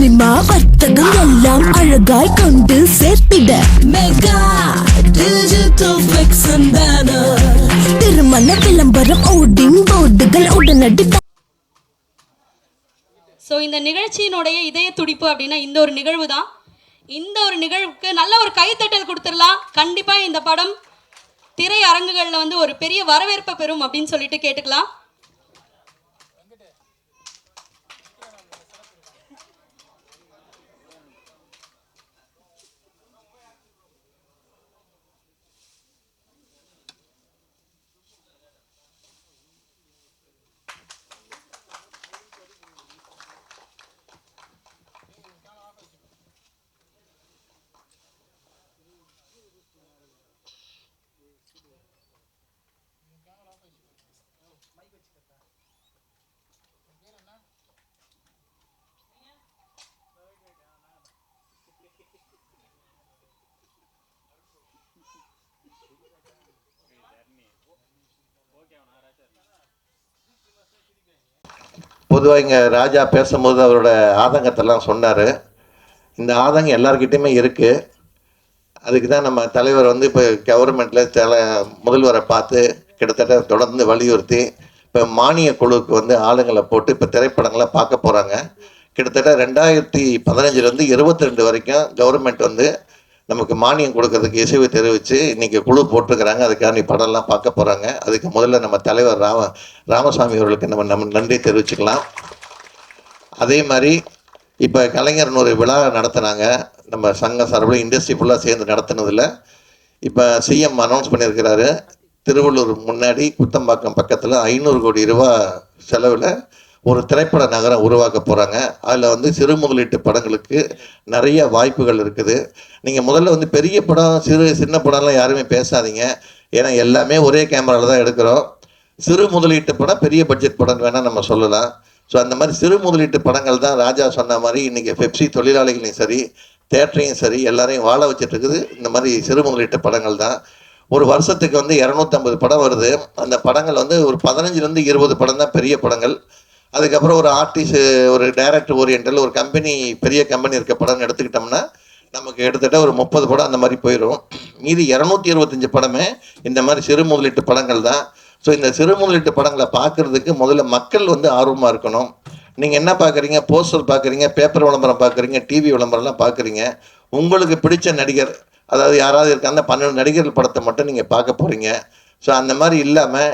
Cinema வர்த்தகம் எல்லாம் அழகாய் கொண்டு சேர்த்திட. மெகா டிஜிட்டல் பிளெக்ஸ் திருமண விளம்பரம் ஓடிங் போர்டுகள் உடனடி ஸோ இந்த நிகழ்ச்சியினுடைய இதய துடிப்பு அப்படின்னா இந்த ஒரு நிகழ்வு தான் இந்த ஒரு நிகழ்வுக்கு நல்ல ஒரு கைத்தட்டல் கொடுத்துடலாம். கண்டிப்பாக இந்த படம் திரை அரங்குகளில் வந்து ஒரு பெரிய வரவேற்பை பெறும் அப்படின்னு சொல்லிட்டு கேட்டுக்கலாம். பொதுவாக இங்கே ராஜா பேசும்போது அவரோட ஆதங்கத்தெல்லாம் சொன்னார். இந்த ஆதங்கம் எல்லார்கிட்டயுமே இருக்குது அதுக்கு தான் நம்ம தலைவர் வந்து இப்போ கவர்மெண்ட்டில் தல முதல்வரை பார்த்து கிட்டத்தட்ட தொடர்ந்து வலியுறுத்தி இப்போ மானிய குழுவுக்கு வந்து ஆளுங்களை போட்டு இப்போ திரைப்படங்களை பார்க்க போகிறாங்க கிட்டத்தட்ட ரெண்டாயிரத்தி பதினஞ்சுலேருந்து இருபத்தி ரெண்டு வரைக்கும் கவர்மெண்ட் வந்து நமக்கு மானியம் கொடுக்கறதுக்கு இசைவு தெரிவித்து இன்றைக்கி குழு போட்டிருக்கிறாங்க. நீ படம்லாம் பார்க்க போகிறாங்க அதுக்கு முதல்ல நம்ம தலைவர் ராம ராமசாமி அவர்களுக்கு நம்ம நம்ம நன்றி தெரிவிச்சுக்கலாம். அதே மாதிரி இப்போ கலைஞர்னு ஒரு விழா நடத்துனாங்க. நம்ம சங்க சார்பில் இண்டஸ்ட்ரி ஃபுல்லாக சேர்ந்து நடத்துனதில். இப்போ சிஎம் அனௌன்ஸ் பண்ணியிருக்கிறாரு. திருவள்ளூர் முன்னாடி குத்தம்பாக்கம் பக்கத்தில் ஐநூறு கோடி ரூபா செலவில் ஒரு திரைப்பட நகரம் உருவாக்க போகிறாங்க அதில் வந்து சிறு முதலீட்டு படங்களுக்கு நிறைய வாய்ப்புகள் இருக்குது. நீங்கள் முதல்ல வந்து பெரிய படம் சிறு சின்ன படம்லாம் யாருமே பேசாதீங்க. ஏன்னா எல்லாமே ஒரே கேமராவில் தான் எடுக்கிறோம். சிறு முதலீட்டு படம் பெரிய பட்ஜெட் படம் வேணால் நம்ம சொல்லலாம். ஸோ அந்த மாதிரி சிறு முதலீட்டு படங்கள் தான் ராஜா சொன்ன மாதிரி இன்றைக்கி பெப்சி தொழிலாளிகளையும் சரி தேட்டரையும் சரி எல்லாரையும் வாழ வச்சுட்டு இருக்குது. இந்த மாதிரி சிறு முதலீட்டு படங்கள் தான். ஒரு வருஷத்துக்கு வந்து இரநூத்தம்பது படம் வருது. அந்த படங்கள் வந்து ஒரு பதினஞ்சுலேருந்து இருபது படம் தான் பெரிய படங்கள். அதுக்கப்புறம் ஒரு ஆர்டிஸ்ட் ஒரு டைரக்டர் ஓரியன்டல் ஒரு கம்பெனி பெரிய கம்பெனி இருக்க படம்னு எடுத்துக்கிட்டோம்னா நமக்கு எடுத்துகிட்ட ஒரு முப்பது படம் அந்த மாதிரி போயிடும் மீதி இரநூத்தி இருபத்தஞ்சு படமே இந்த மாதிரி சிறு முதலீட்டு படங்கள் தான். ஸோ இந்த சிறு முதலீட்டு படங்களை பார்க்குறதுக்கு முதல்ல மக்கள் வந்து ஆர்வமாக இருக்கணும். நீங்கள் என்ன பார்க்குறீங்க? போஸ்டர் பார்க்குறீங்க பேப்பர் விளம்பரம் பார்க்குறீங்க டிவி விளம்பரம்லாம் பார்க்குறீங்க. உங்களுக்கு பிடிச்ச நடிகர் அதாவது யாராவது இருக்காங்க அந்த பன்னெண்டு நடிகர்கள் படத்தை மட்டும் நீங்கள் பார்க்க போகிறீங்க ஸோ அந்த மாதிரி இல்லாமல்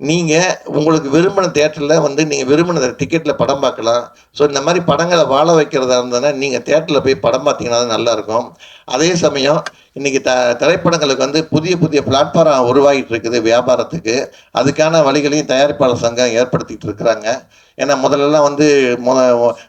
நீங்கள் உங்களுக்கு விரும்பின தேட்டரில் வந்து நீங்கள் விரும்பின டிக்கெட்டில் படம் பார்க்கலாம். ஸோ இந்த மாதிரி படங்களை வாழ வைக்கிறதா இருந்ததுன்னா நீங்கள் தேட்டரில் போய் படம் பார்த்தீங்கன்னா நல்லாயிருக்கும் அதே சமயம் இன்றைக்கி த திரைப்படங்களுக்கு வந்து புதிய புதிய பிளாட்ஃபார்ம் உருவாகிட்டு இருக்குது வியாபாரத்துக்கு. அதுக்கான வழிகளையும் தயாரிப்பாளர் சங்கம் ஏற்படுத்திட்டு இருக்கிறாங்க. ஏன்னா முதல்லலாம் வந்து முத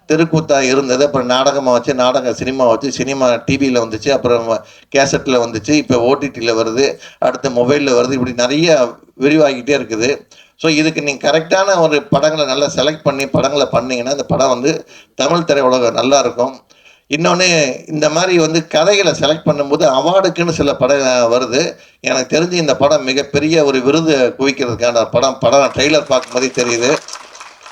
தெருக்கூத்தா இருந்தது. அப்புறம் நாடகமாக வச்சு நாடக சினிமா வச்சு சினிமா டிவியில் வந்துச்சு. அப்புறம் கேசட்டில் வந்துச்சு. இப்போ ஓடிடியில் வருது. அடுத்து மொபைலில் வருது. இப்படி நிறைய விரிவாகிட்டே இருக்குது. ஸோ இதுக்கு நீங்கள் கரெக்டான ஒரு படங்களை நல்லா செலக்ட் பண்ணி படங்களை பண்ணீங்கன்னா இந்த படம் வந்து தமிழ் திரையுலகம் நல்லா இருக்கும். இன்னொன்று இந்த மாதிரி வந்து கதைகளை செலக்ட் பண்ணும்போது அவார்டுக்குன்னு சில படம் வருது. எனக்கு தெரிஞ்சு இந்த படம் மிகப்பெரிய ஒரு விருது குவிக்கிறதுக்கான படம் படம் ட்ரெய்லர் பார்க்கும்போதே தெரியுது.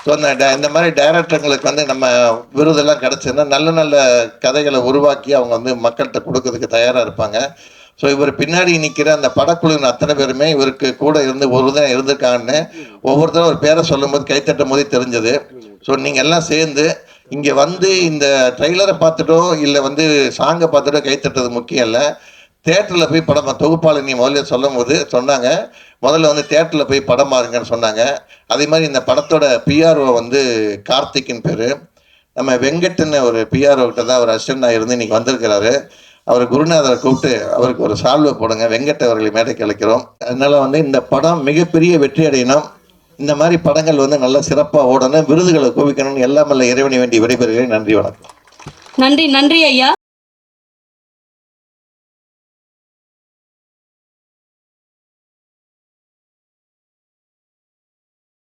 ஸோ அந்த ட- இந்த மாதிரி டைரக்டர்களுக்கு வந்து நம்ம விருதெல்லாம் கிடச்சதுன்னா நல்ல நல்ல கதைகளை உருவாக்கி அவங்க வந்து மக்கள்கிட்ட கொடுக்கறதுக்கு தயாராக இருப்பாங்க. ஸோ இவர் பின்னாடி நிற்கிற அந்த படக்குழுவின் அத்தனை பேருமே இவருக்கு கூட இருந்து ஒரு தான் இருந்திருக்காங்கன்னு ஒவ்வொருத்தரும் ஒரு பேரை சொல்லும்போது கைத்தட்டும் போதே தெரிஞ்சது. ஸோ நீங்கள் எல்லாம் சேர்ந்து இங்கே வந்து இந்த ட்ரெய்லரை பார்த்துட்டோ இல்லை வந்து சாங்கை பார்த்துட்டோ கைத்தட்டுறது முக்கியம் இல்லை. தேட்டரில் போய் படம் தொகுப்பாளர் நீ முதல்ல சொல்லும் போது சொன்னாங்க. முதல்ல வந்து தேட்டரில் போய் படம் பாருங்கன்னு சொன்னாங்க. அதே மாதிரி இந்த படத்தோட பிஆர்ஓ வந்து கார்த்திக்னு பேர். நம்ம வெங்கட்னு ஒரு பிஆர்ஓ கிட்ட தான் அவர் அசிஸ்டண்டாக இருந்து இன்னைக்கு வந்திருக்கிறாரு. அவர் குருநாதரை கூப்பிட்டு அவருக்கு ஒரு சால்வை போடுங்க. வெங்கட் அவர்களை மேடைக்கு அழைக்கிறோம். அதனால வந்து இந்த படம் மிகப்பெரிய வெற்றி அடையணும். இந்த மாதிரி படங்கள் வந்து நல்லா சிறப்பாக ஓடணும். விருதுகளை குவிக்கணும்னு எல்லாம் இறைவனை வேண்டி விடைபெறுகிறேன். நன்றி வணக்கம். நன்றி நன்றி ஐயா.